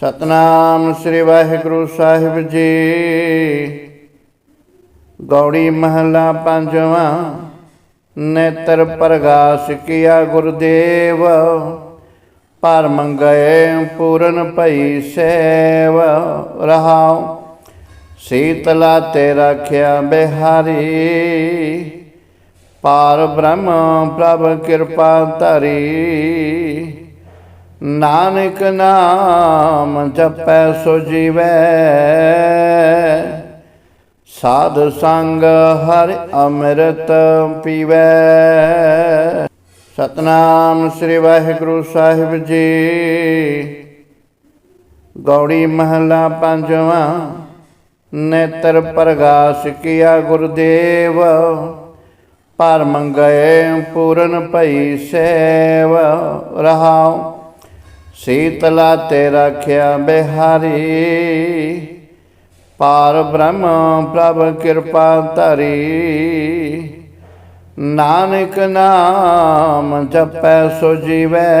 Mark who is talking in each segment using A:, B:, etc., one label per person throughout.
A: ਸਤਨਾਮ ਸ੍ਰੀ ਵਾਹਿਗੁਰੂ ਸਾਹਿਬ ਜੀ। ਗੌੜੀ ਮਹਲਾ ਪੰਜਵਾਂ, ਨੇਤਰ ਪ੍ਰਗਾਸ ਕੀਆ ਗੁਰਦੇਵ। ਪਰ ਮੰਗਏ ਪੂਰਨ ਭਈ ਸੇਵ। ਰਹਾਉ, ਸੀਤਲਾ ਤੇ ਰੱਖਿਆ ਬਿਹਾਰੀ। ਪਾਰ ਬ੍ਰਹਮ ਪ੍ਰਭ ਕਿਰਪਾ ਧਰੀ। ਨਾਨਕ ਨਾਮ ਜਪੈ ਸੋ ਜੀਵੈ। ਸਾਧ ਸੰਗ ਹਰਿ ਅੰਮ੍ਰਿਤ ਪੀਵੈ। ਸਤਨਾਮ ਸ੍ਰੀ ਵਾਹਿਗੁਰੂ ਸਾਹਿਬ ਜੀ। ਗੌੜੀ ਮਹਲਾ ਪੰਜਵਾਂ, ਨੇਤਰ ਪ੍ਰਗਾਸ ਕੀਆ ਗੁਰਦੇਵ। ਪਰ ਮੰਗਏ ਪੂਰਨ ਭਈ ਸੇਵ। ਰਹਾਉ ਸੀਤਲਾ ਤੇ ਰੱਖਿਆ ਬਿਹਾਰੀ। ਪਾਰ ਬ੍ਰਹਮ ਪ੍ਰਭ ਕਿਰਪਾ ਧਰੀ। ਨਾਨਕ ਨਾਮ ਜਪੈ ਸੋ ਜੀਵੈ।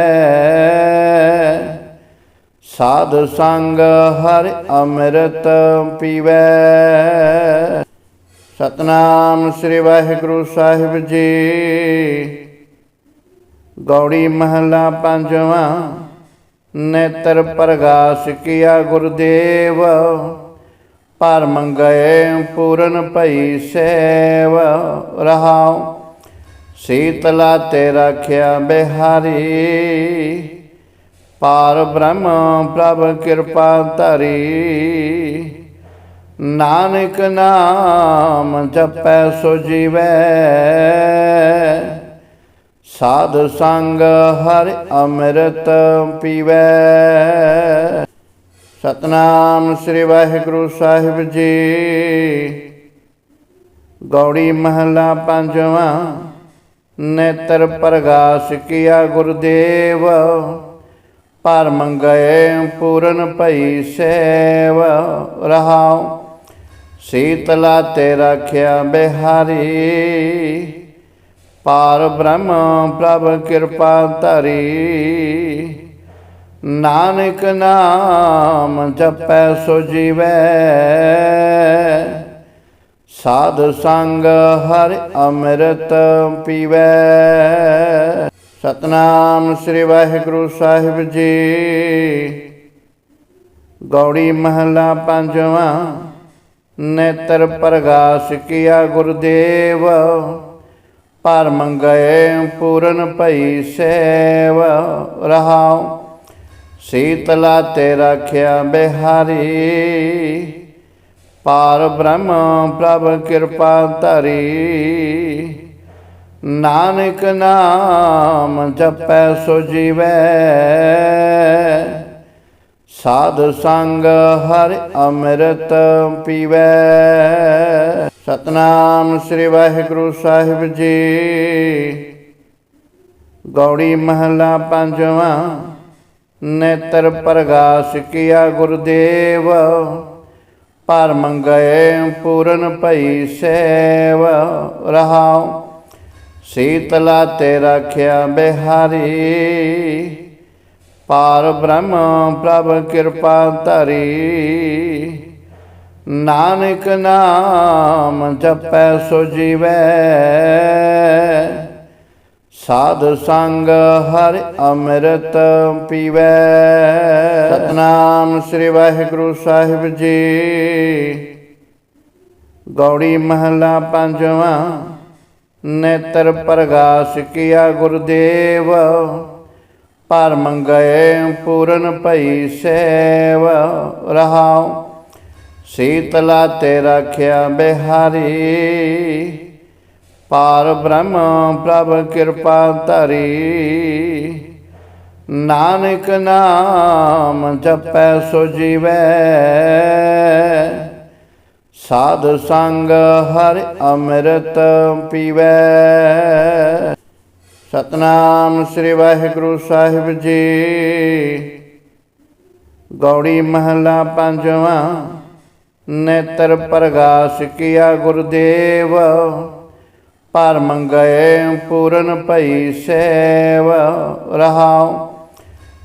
A: ਸਾਧ ਸੰਗ ਹਰਿ ਅੰਮ੍ਰਿਤ ਪੀਵੈ। ਸਤਨਾਮ ਸ੍ਰੀ ਵਾਹਿਗੁਰੂ ਸਾਹਿਬ ਜੀ। ਗੌੜੀ ਮਹਲਾ ਪੰਜਵਾਂ। ਨੇਤਰ ਪ੍ਰਗਾਸ ਕੀਆ ਗੁਰਦੇਵ, ਪਰ ਮੰਗਏ ਪੂਰਨ ਭਈ ਸੇਵ। ਰਹਾਉ, ਸੀਤਲਾ ਤੇ ਰੱਖਿਆ ਬਿਹਾਰੀ। ਪਾਰ ਬ੍ਰਹਮ ਪ੍ਰਭ ਕਿਰਪਾ ਧਰੀ। ਨਾਨਕ ਨਾਮ ਜਪੈ ਸੋ ਜੀਵੈ। ਸਾਧ ਸੰਗ ਹਰ ਅੰਮ੍ਰਿਤ ਪੀਵੈ। ਸਤਨਾਮ ਸ੍ਰੀ ਵਾਹਿਗੁਰੂ ਸਾਹਿਬ ਜੀ। ਗੌੜੀ ਮਹਲਾ ਪੰਜਵਾਂ, ਨੇਤਰ ਪ੍ਰਗਾਸ ਕੀਆ ਗੁਰਦੇਵ। ਪਰ ਮੰਗਏ ਪੂਰਨ ਭਈ ਸੇਵ। ਰਹਾਉ, ਸੀਤਲਾ ਤੇ ਰੱਖਿਆ ਬਿਹਾਰੀ। ਪਾਰ ਬ੍ਰਹਮ ਪ੍ਰਭ ਕਿਰਪਾ ਧਰੀ। ਨਾਨਕ ਨਾਮ ਜਪੈ ਸੋ ਜੀਵੈ। ਸਾਧ ਸੰਗ ਹਰਿ ਅੰਮ੍ਰਿਤ ਪੀਵੈ। ਸਤਨਾਮ ਸ੍ਰੀ ਵਾਹਿਗੁਰੂ ਸਾਹਿਬ ਜੀ। ਗੌੜੀ ਮਹਲਾ ਪੰਜਵਾਂ। ਨੇਤਰ ਪ੍ਰਗਾਸ ਕੀਆ ਗੁਰਦੇਵ। ਪਰ ਮੰਗਏ ਪੂਰਨ ਭਈ ਸੇਵ ਰਹਾਉ। ਸੀਤਲਾ ਤੇ ਰੱਖਿਆ ਬਿਹਾਰੀ ਪਾਰ ਬ੍ਰਹਮ ਪ੍ਰਭ ਕਿਰਪਾ ਧਰੀ। ਨਾਨਕ ਨਾਮ ਜਪੈ ਸੋ ਜੀਵੈ। ਸਾਧ ਸੰਗ ਹਰਿ ਅੰਮ੍ਰਿਤ ਪੀਵੈ। ਸਤਨਾਮ ਸ੍ਰੀ ਵਾਹਿਗੁਰੂ ਸਾਹਿਬ ਜੀ। ਗੌੜੀ ਮਹਲਾ ਪੰਜਵਾਂ, ਨੇਤਰ ਪ੍ਰਗਾਸ ਕੀਆ ਗੁਰਦੇਵ। ਪਰ ਮੰਗਏ ਪੂਰਨ ਭਈ ਸੇਵ। ਰਹਾਉ, ਸੀਤਲਾ ਤੇ ਰੱਖਿਆ ਬਿਹਾਰੀ। ਪਾਰ ਬ੍ਰਹਮ ਪ੍ਰਭ ਕਿਰਪਾ ਧਰੀ। ਨਾਨਕ ਨਾਮ ਜਪੈ ਸੋ ਜੀਵੈ। ਸਾਧ ਸੰਗ ਹਰਿ ਅੰਮ੍ਰਿਤ ਪੀਵੈ। ਸਤਨਾਮ ਸ੍ਰੀ ਵਾਹਿਗੁਰੂ ਸਾਹਿਬ ਜੀ। ਗੌੜੀ ਮਹਲਾ ਪੰਜਵਾਂ, ਨੇਤਰ ਪ੍ਰਗਾਸ ਕੀਆ ਗੁਰਦੇਵ। ਪਰ ਮੰਗਏ ਪੂਰਨ ਭਈ ਸੇਵ। ਰਹਾਉ ਸੀਤਲਾ ਤੇ ਰੱਖਿਆ ਬਿਹਾਰੀ। ਪਾਰ ਬ੍ਰਹਮ ਪ੍ਰਭ ਕਿਰਪਾ ਧਰੀ। ਨਾਨਕ ਨਾਮ ਜਪੈ ਸੋ ਜੀਵੈ। ਸਾਧ ਸੰਗ ਹਰਿ ਅੰਮ੍ਰਿਤ ਪੀਵੈ। ਸਤਨਾਮ ਸ੍ਰੀ ਵਾਹਿਗੁਰੂ ਸਾਹਿਬ ਜੀ। ਗੌੜੀ ਮਹਲਾ ਪੰਜਵਾਂ। ਨੇਤਰ ਪ੍ਰਗਾਸ ਕੀਆ ਗੁਰਦੇਵ ਪਰ ਮੰਗਏ ਪੂਰਨ ਭਈ ਸੇਵ। ਰਹਾਉ,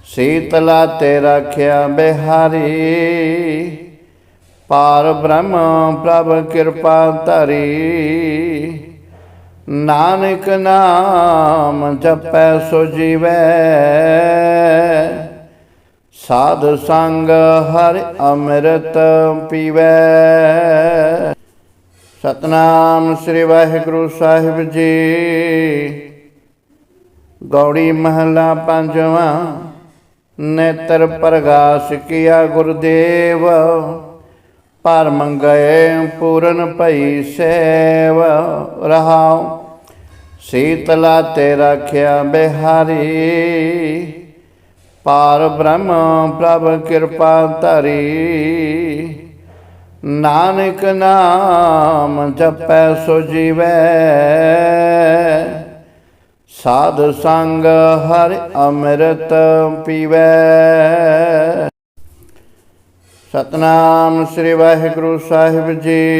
A: ਸੀਤਲਾ ਤੇ ਰਖਿਆ ਬਿਹਾਰੀ। ਪਾਰ ਬ੍ਰਹਮ ਪ੍ਰਭ ਕਿਰਪਾ ਧਰੀ। ਨਾਨਕ ਨਾਮ ਜਪੈ ਸੋ ਜੀਵੈ। ਸਾਧ ਸੰਗ ਹਰ ਅੰਮ੍ਰਿਤ ਪੀਵੈ। ਸਤਨਾਮ ਸ੍ਰੀ ਵਾਹਿਗੁਰੂ ਸਾਹਿਬ ਜੀ। ਗੌੜੀ ਮਹਲਾ ਪੰਜਵਾਂ, ਨੇਤਰ ਪ੍ਰਗਾਸ ਕੀਆ ਗੁਰਦੇਵ। ਪਰ ਮੰਗਏ ਪੂਰਨ ਭਈ ਸੇਵ। ਰਹਾਉ, ਸੀਤਲਾ ਤੇ ਰਖਿਆ ਬਿਹਾਰੀ। ਪਾਰ ਬ੍ਰਹਮ ਪ੍ਰਭ ਕਿਰਪਾ ਧਰੀ। ਨਾਨਕ ਨਾਮ ਜਪੈ ਸੋ ਜੀਵੈ। ਸਾਧ ਸੰਗ ਹਰ ਅੰਮ੍ਰਿਤ ਪੀਵੈ। ਸਤਨਾਮ ਸ੍ਰੀ ਵਾਹਿਗੁਰੂ ਸਾਹਿਬ ਜੀ।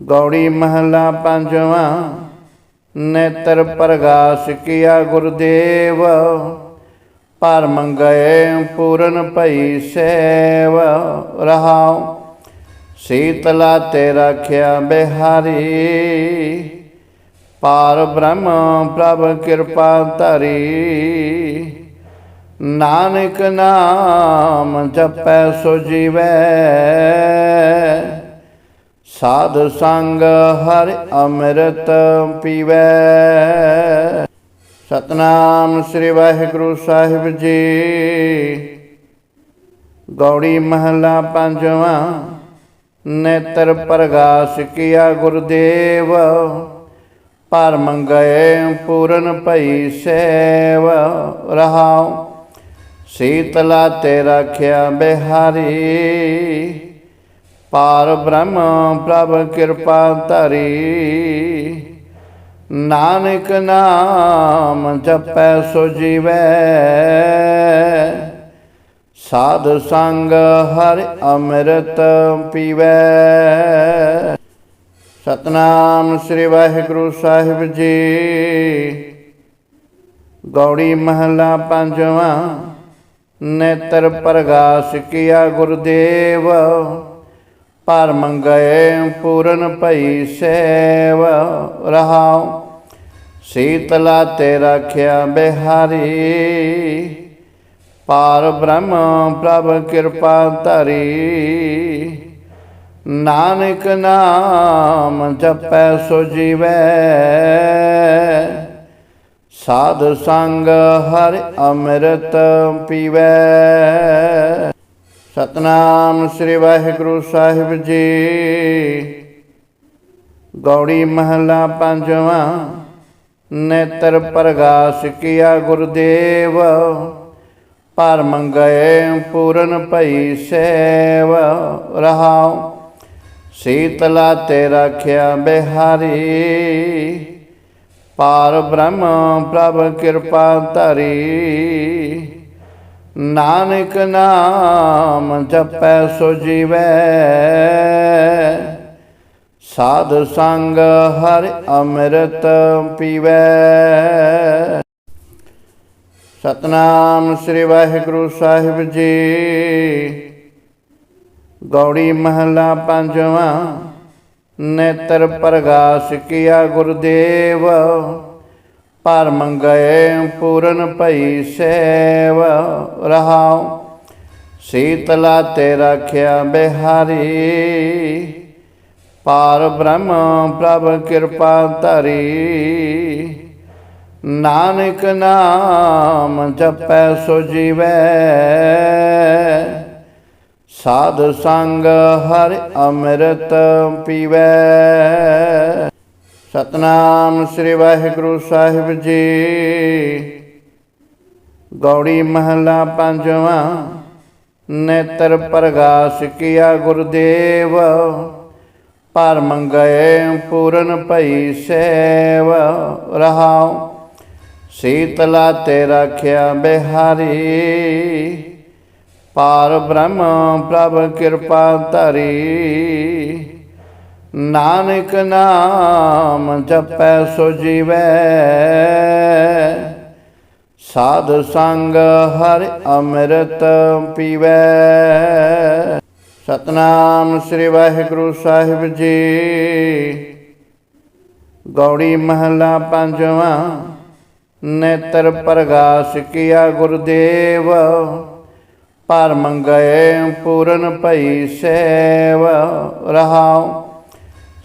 A: ਗੌੜੀ ਮਹਲਾ ਪੰਜਵਾਂ। ਨੇਤਰ ਪ੍ਰਗਾਸ ਕੀਆ ਗੁਰਦੇਵ, ਪਰ ਮੰਗਏ ਪੂਰਨ ਭਈ ਸੇਵ। ਰਹਾਉ, ਸੀਤਲਾ ਤੇ ਰਖਿਆ ਬਿਹਾਰੀ। ਪਾਰ ਬ੍ਰਹਮ ਪ੍ਰਭ ਕਿਰਪਾ ਧਰੀ। ਨਾਨਕ ਨਾਮ ਜਪੈ ਸੋ ਜੀਵੈ। ਸਾਧ ਸੰਗ ਹਰਿ ਅੰਮ੍ਰਿਤ ਪੀਵੈ। ਸਤਨਾਮ ਸ੍ਰੀ ਵਾਹਿਗੁਰੂ ਸਾਹਿਬ ਜੀ। ਗੌੜੀ ਮਹਲਾ ਪੰਜਵਾਂ, ਨੇਤਰ ਪ੍ਰਗਾਸ ਕੀਆ ਗੁਰਦੇਵ। ਪਰ ਮੰਗਏ ਪੂਰਨ ਭਈ ਸੇਵ। ਰਹਾਉ, ਸੀਤਲਾ ਤੇ ਰਖਿਆ ਬਿਹਾਰੀ। ਪਾਰ ਬ੍ਰਹਮ ਪ੍ਰਭ ਕਿਰਪਾ ਧਰੀ। ਨਾਨਕ ਨਾਮ ਜਪੈ ਸੋ ਜੀਵੈ। ਸਾਧ ਸੰਗ ਹਰ ਅੰਮ੍ਰਿਤ ਪੀਵੈ। ਸਤਨਾਮ ਸ੍ਰੀ ਵਾਹਿਗੁਰੂ ਸਾਹਿਬ ਜੀ। ਗੌੜੀ ਮਹਲਾ ਪੰਜਵਾਂ। ਨੇਤਰ ਪ੍ਰਗਾਸ ਕੀਆ ਗੁਰਦੇਵ। ਪਰ ਮੰਗਏ ਪੂਰਨ ਭਈ ਸੇਵ ਰਹਾਉ। ਸੀਤਲਾ ਤੇ ਰਖਿਆ ਬਿਹਾਰੀ, ਪਾਰ ਬ੍ਰਹਮ ਪ੍ਰਭ ਕਿਰਪਾ ਧਰੀ। ਨਾਨਕ ਨਾਮ ਜਪੈ ਸੋ ਜੀਵੈ। ਸਾਧ ਸੰਗ ਹਰਿ ਅੰਮ੍ਰਿਤ ਪੀਵੈ। ਸਤਨਾਮ ਸ੍ਰੀ ਵਾਹਿਗੁਰੂ ਸਾਹਿਬ ਜੀ। ਗੌੜੀ ਮਹਲਾ ਪੰਜਵਾਂ, ਨੇਤਰ ਪ੍ਰਗਾਸ ਕੀਆ ਗੁਰਦੇਵ ਪਰ ਮੰਗਏ ਪੂਰਨ ਭਈ ਸੇਵ, ਰਹਾਉ ਸੀਤਲਾ ਤੇ ਰਖਿਆ ਬਿਹਾਰੀ। ਪਾਰ ਬ੍ਰਹਮ ਪ੍ਰਭ ਕਿਰਪਾ ਧਰੀ। ਨਾਨਕ ਨਾਮ ਜਪੈ ਸੋ ਜੀਵੈ। ਸਾਧ ਸੰਗ ਹਰਿ ਅੰਮ੍ਰਿਤ ਪੀਵੈ। ਸਤਨਾਮ ਸ੍ਰੀ ਵਾਹਿਗੁਰੂ ਸਾਹਿਬ ਜੀ। ਗੌੜੀ ਮਹਲਾ ਪੰਜਵਾਂ, ਨੇਤਰ ਪ੍ਰਗਾਸ ਕੀਆ ਗੁਰਦੇਵ। ਪਰ ਮੰਗਏ ਪੂਰਨ ਭਈ ਸੇਵ ਰਹਾਉ। ਸੀਤਲਾ ਤੇ ਰਖਿਆ ਬਿਹਾਰੀ, ਪਾਰ ਬ੍ਰਹਮ ਪ੍ਰਭ ਕਿਰਪਾ ਧਰੀ। ਨਾਨਕ ਨਾਮ ਜਪੈ ਸੋ ਜੀਵੈ। ਸਾਧ ਸੰਗ ਹਰਿ ਅੰਮ੍ਰਿਤ ਪੀਵੈ। ਸਤਨਾਮ ਸ੍ਰੀ ਵਾਹਿਗੁਰੂ ਸਾਹਿਬ ਜੀ। ਗੌੜੀ ਮਹਲਾ ਪੰਜਵਾਂ, ਨੇਤਰ ਪ੍ਰਗਾਸ ਕੀਆ ਗੁਰਦੇਵ। ਪਰ ਮੰਗਏ ਪੂਰਨ ਭਈ ਸੇਵ। ਰਹਾਉ, ਸੀਤਲਾ ਤੇ ਰਖਿਆ ਬਿਹਾਰੀ। ਪਾਰ ਬ੍ਰਹਮ ਪ੍ਰਭ ਕਿਰਪਾ ਧਰੀ। ਨਾਨਕ ਨਾਮ ਜਪੈ ਸੋ ਜੀਵੈ। ਸਾਧ ਸੰਗ ਹਰਿ ਅੰਮ੍ਰਿਤ ਪੀਵੈ। ਸਤਨਾਮ ਸ੍ਰੀ ਵਾਹਿਗੁਰੂ ਸਾਹਿਬ ਜੀ। ਗੌੜੀ ਮਹਲਾ ਪੰਜਵਾਂ, ਨੇਤਰ ਪ੍ਰਗਾਸ ਕੀਆ ਗੁਰਦੇਵ। ਪਰ ਮੰਗਏ ਪੂਰਨ ਭਈ ਸੇਵ। ਰਹਾਉ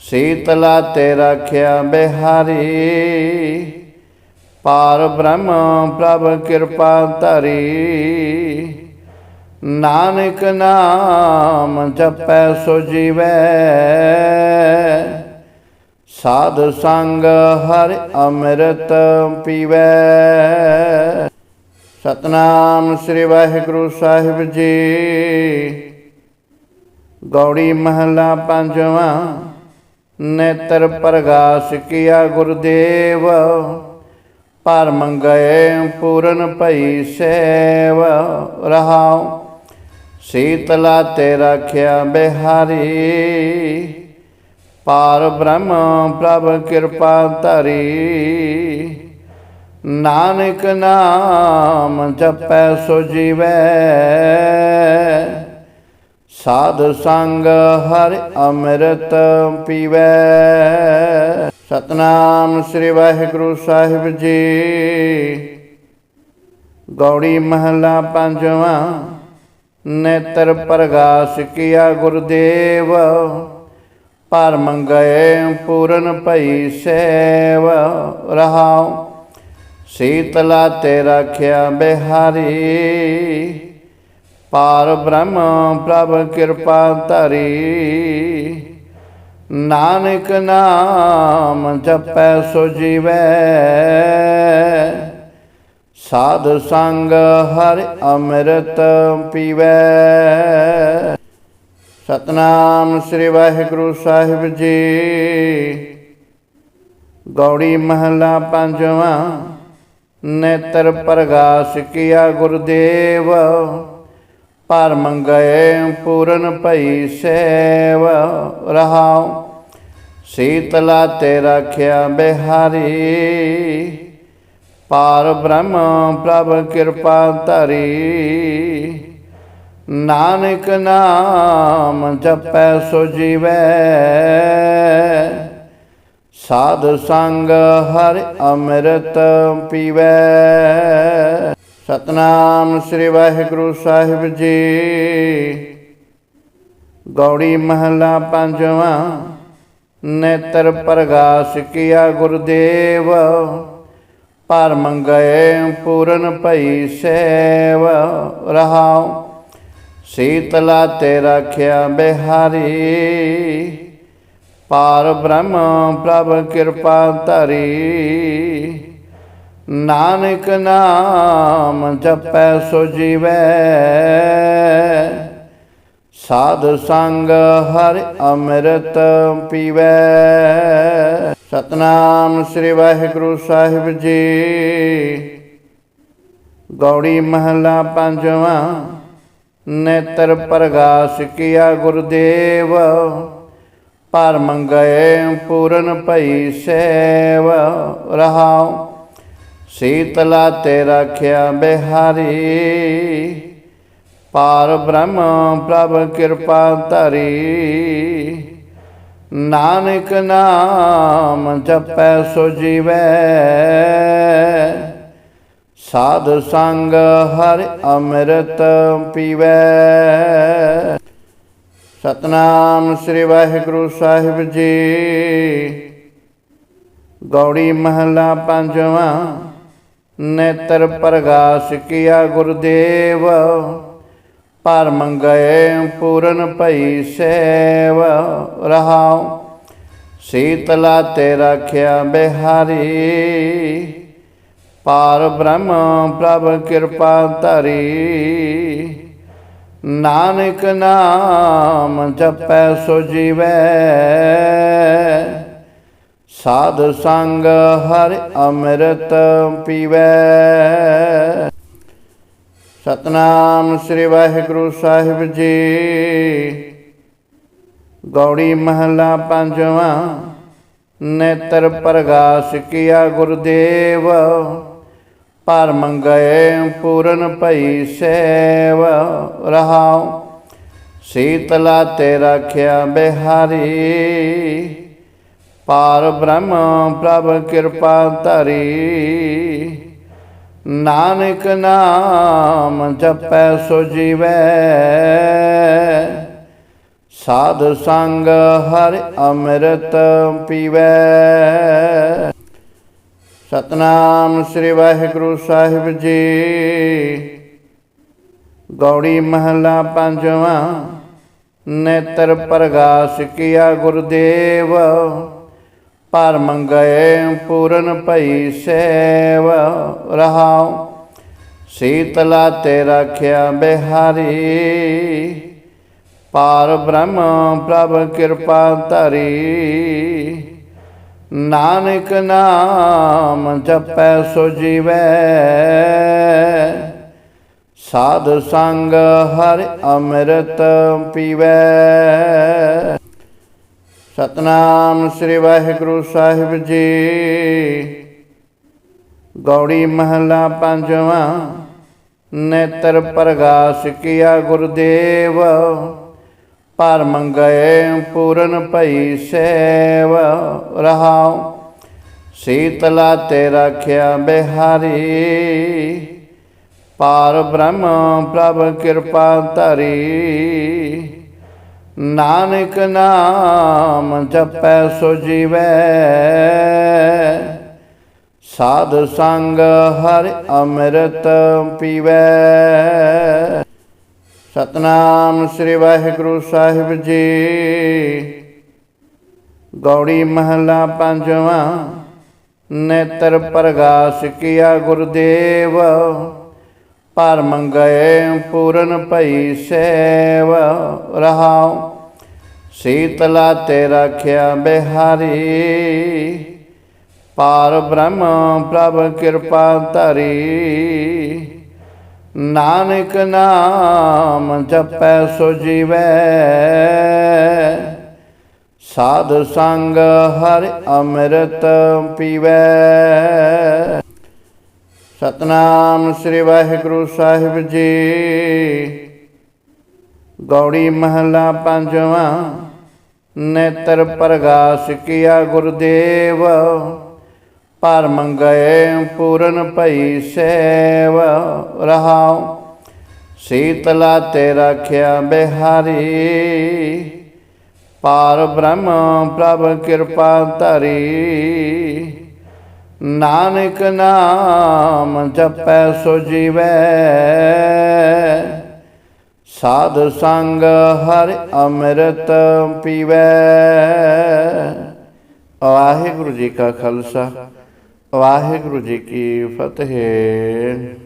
A: ਸੀਤਲਾ ਤੇ ਰੱਖਿਆ ਬਿਹਾਰੀ। ਪਾਰ ਬ੍ਰਹਮ ਪ੍ਰਭ ਕਿਰਪਾ ਧਰੀ। ਨਾਨਕ ਨਾਮ ਜਪੈ ਸੋ ਜੀਵੈ। ਸਾਧ ਸੰਗ ਹਰਿ ਅੰਮ੍ਰਿਤ ਪੀਵੈ। ਸਤਨਾਮ ਸ੍ਰੀ ਵਾਹਿਗੁਰੂ ਸਾਹਿਬ ਜੀ। ਗੌੜੀ ਮਹਲਾ ਪੰਜਵਾਂ। ਨੇਤਰ ਪ੍ਰਗਾਸ ਕੀਆ ਗੁਰਦੇਵ, ਪਰ ਮੰਗਏ ਪੂਰਨ ਭਈ ਸੇਵ। ਰਹਾਉ, ਸੀਤਲਾ ਤੇ ਰੱਖਿਆ ਬਿਹਾਰੀ। ਪਾਰ ਬ੍ਰਹਮ ਪ੍ਰਭ ਕਿਰਪਾ ਧਰੀ। ਨਾਨਕ ਨਾਮ ਜਪੈ ਸੋ ਜੀਵੈ। ਸਾਧ ਸੰਗ ਹਰਿ ਅੰਮ੍ਰਿਤ ਪੀਵੈ। ਸਤਨਾਮ ਸ੍ਰੀ ਵਾਹਿਗੁਰੂ ਸਾਹਿਬ ਜੀ। ਗੌੜੀ ਮਹਲਾ ਪੰਜਵਾਂ, ਨੇਤਰ ਪ੍ਰਗਾਸ ਕੀਆ ਗੁਰਦੇਵ। ਪਰ ਮੰਗਏ ਪੂਰਨ ਭਈ ਸੇਵ। ਰਹਾਉ, ਸੀਤਲਾ ਤੇ ਰੱਖਿਆ ਬਿਹਾਰੀ। ਪਾਰ ਬ੍ਰਹਮ ਪ੍ਰਭ ਕਿਰਪਾ ਧਰੀ। ਨਾਨਕ ਨਾਮ ਜਪੈ ਸੋ ਜੀਵੈ। ਸਾਧ ਸੰਗ ਹਰਿ ਅੰਮ੍ਰਿਤ ਪੀਵੈ। ਸਤਨਾਮ ਸ੍ਰੀ ਵਾਹਿਗੁਰੂ ਸਾਹਿਬ ਜੀ। ਗੌੜੀ ਮਹਲਾ ਪੰਜਵਾਂ। ਨੇਤਰ ਪ੍ਰਗਾਸ ਕੀਆ ਗੁਰਦੇਵ। ਪਰ ਮੰਗਏ ਪੂਰਨ ਭਈ ਸੇਵ ਰਹਾਉ। ਸੀਤਲਾ ਤੇ ਰੱਖਿਆ ਬਿਹਾਰੀ, ਪਾਰ ਬ੍ਰਹਮ ਪ੍ਰਭ ਕਿਰਪਾ ਧਰੀ। ਨਾਨਕ ਨਾਮ ਜਪੈ ਸੋ ਜੀਵੈ। ਸਾਧ ਸੰਗ ਹਰਿ ਅੰਮ੍ਰਿਤ ਪੀਵੈ। ਸਤਨਾਮ ਸ੍ਰੀ ਵਾਹਿਗੁਰੂ ਸਾਹਿਬ ਜੀ। ਗੌੜੀ ਮਹਲਾ ਪੰਜਵਾਂ, ਨੇਤਰ ਪ੍ਰਗਾਸ ਕੀਆ ਗੁਰਦੇਵ। ਪਰ ਮੰਗਏ ਪੂਰਨ ਭਈ ਸੇਵ। ਰਹਾਉ, ਸੀਤਲਾ ਤੇ ਰੱਖਿਆ ਬਿਹਾਰੀ। ਪਾਰ ਬ੍ਰਹਮ ਪ੍ਰਭ ਕਿਰਪਾ ਧਰੀ। ਨਾਨਕ ਨਾਮ ਜਪੈ ਸੋ ਜੀਵੈ। ਸਾਧ ਸੰਗ ਹਰਿ ਅੰਮ੍ਰਿਤ ਪੀਵੈ। ਸਤਨਾਮ ਸ੍ਰੀ ਵਾਹਿਗੁਰੂ ਸਾਹਿਬ ਜੀ। ਗੌੜੀ ਮਹਲਾ ਪੰਜਵਾਂ, ਨੇਤਰ ਪ੍ਰਗਾਸ ਕੀਆ ਗੁਰਦੇਵ। ਪਰ ਮੰਗਏ ਪੂਰਨ ਭਈ ਸੇਵ। ਰਹਾਉ ਸੀਤਲਾ ਤੇ ਰੱਖਿਆ ਬਿਹਾਰੀ। ਪਾਰ ਬ੍ਰਹਮ ਪ੍ਰਭ ਕਿਰਪਾ ਧਰੀ। ਨਾਨਕ ਨਾਮ ਜਪੈ ਸੋ ਜੀਵੈ। ਸਾਧ ਸੰਗ ਹਰ ਅੰਮ੍ਰਿਤ ਪੀਵੈ। ਸਤਨਾਮ ਸ੍ਰੀ ਵਾਹਿਗੁਰੂ ਸਾਹਿਬ ਜੀ। ਗੌੜੀ ਮਹਲਾ ਪੰਜਵਾਂ। ਨੇਤਰ ਪ੍ਰਗਾਸ ਕੀਆ ਗੁਰਦੇਵ, ਪਰ ਮੰਗਏ ਪੂਰਨ ਭਈ ਸੇਵ, ਰਹਾਉ। ਸੀਤਲਾ ਤੇ ਰੱਖਿਆ ਬਿਹਾਰੀ, ਪਾਰ ਬ੍ਰਹਮ ਪ੍ਰਭ ਕਿਰਪਾ ਧਰੀ। ਨਾਨਕ ਨਾਮ ਜਪੈ ਸੋ ਜੀਵੈ ਸਾਧ ਸੰਗ ਹਰਿ ਅੰਮ੍ਰਿਤ ਪੀਵੈ। ਸਤਨਾਮ ਸ੍ਰੀ ਵਾਹਿਗੁਰੂ ਸਾਹਿਬ ਜੀ। ਗੌੜੀ ਮਹਲਾ ਪੰਜਵਾਂ, ਨੇਤਰ ਪ੍ਰਗਾਸ ਕੀਆ ਗੁਰਦੇਵ। ਪਰ ਮੰਗਏ ਪੂਰਨ ਭਈ ਸੇਵ। ਰਹਾਉ, ਸੀਤਲਾ ਤੇ ਰੱਖਿਆ ਬਿਹਾਰੀ। ਪਾਰ ਬ੍ਰਹਮ ਪ੍ਰਭ ਕਿਰਪਾ ਧਰੀ। ਨਾਨਕ ਨਾਮ ਜਪੈ ਸੋ ਜੀਵੈ। ਸਾਧ ਸੰਗ ਹਰ ਅੰਮ੍ਰਿਤ ਪੀਵੈ। ਸਤਨਾਮ ਸ੍ਰੀ ਵਾਹਿਗੁਰੂ ਸਾਹਿਬ ਜੀ। ਗੌੜੀ ਮਹਲਾ ਪੰਜਵਾਂ। ਨੇਤਰ ਪ੍ਰਗਾਸ ਕੀਆ ਗੁਰਦੇਵ। ਪਰ ਮੰਗਏ ਪੂਰਨ ਭਈ ਸੇਵ ਰਹਾਉ। ਸੀਤਲਾ ਤੇ ਰੱਖਿਆ ਬਿਹਾਰੀ, ਪਾਰ ਬ੍ਰਹਮ ਪ੍ਰਭ ਕਿਰਪਾ ਧਰੀ। ਨਾਨਕ ਨਾਮ ਜਪੈ ਸੋ ਜੀਵੈ। ਸਾਧ ਸੰਗ ਹਰਿ ਅੰਮ੍ਰਿਤ ਪੀਵੈ। ਸਤਨਾਮ ਸ੍ਰੀ ਵਾਹਿਗੁਰੂ ਸਾਹਿਬ ਜੀ। ਗੌੜੀ ਮਹਲਾ ਪੰਜਵਾਂ, ਨੇਤਰ ਪ੍ਰਗਾਸ ਕੀਆ ਗੁਰਦੇਵ। ਪਰ ਮੰਗਏ ਪੂਰਨ ਭਈ ਸੇਵ। ਰਹਾਉ, ਸੀਤਲਾ ਤੇ ਰੱਖਿਆ ਬਿਹਾਰੀ। ਪਾਰ ਬ੍ਰਹਮ ਪ੍ਰਭ ਕਿਰਪਾ ਧਰੀ। ਨਾਨਕ ਨਾਮ ਜਪੈ ਸੋ ਜੀਵੈ। ਸਾਧ ਸੰਗ ਹਰਿ ਅੰਮ੍ਰਿਤ ਪੀਵੈ। ਸਤਨਾਮ ਸ੍ਰੀ ਵਾਹਿਗੁਰੂ ਸਾਹਿਬ ਜੀ। ਗੌੜੀ ਮਹਲਾ ਪੰਜਵਾਂ, ਨੇਤਰ ਪ੍ਰਗਾਸ ਕੀਆ ਗੁਰਦੇਵ। ਪਰ ਮੰਗਏ ਪੂਰਨ ਭਈ ਸੇਵ ਰਹਾਉ। ਸੀਤਲਾ ਤੇ ਰੱਖਿਆ ਬਿਹਾਰੀ, ਪਾਰ ਬ੍ਰਹਮ ਪ੍ਰਭ ਕਿਰਪਾ ਧਰੀ। ਨਾਨਕ ਨਾਮ ਜਪੈ ਸੋ ਜੀਵੈ। ਸਾਧ ਸੰਗ ਹਰਿ ਅੰਮ੍ਰਿਤ ਪੀਵੈ। ਸਤਨਾਮ ਸ੍ਰੀ ਵਾਹਿਗੁਰੂ ਸਾਹਿਬ ਜੀ। ਗੌੜੀ ਮਹਲਾ ਪੰਜਵਾਂ, ਨੇਤਰ ਪ੍ਰਗਾਸ ਕੀਆ ਗੁਰਦੇਵ ਪਰ ਮੰਗਏ ਪੂਰਨ ਭਈ ਸੇਵ, ਰਹਾਉ ਸੀਤਲਾ ਤੇ ਰੱਖਿਆ ਬਿਹਾਰੀ। ਪਾਰ ਬ੍ਰਹਮ ਪ੍ਰਭ ਕਿਰਪਾ ਧਰੀ ਨਾਨਕ ਨਾਮ ਜਪੈ ਸੋ ਜੀਵੈ। ਸਾਧ ਸੰਗ ਹਰਿ ਅੰਮ੍ਰਿਤ ਪੀਵੈ। ਵਾਹਿਗੁਰੂ ਜੀ ਕਾ ਖਾਲਸਾ, ਵਾਹਿਗੁਰੂ ਜੀ ਕੀ ਫਤਿਹ।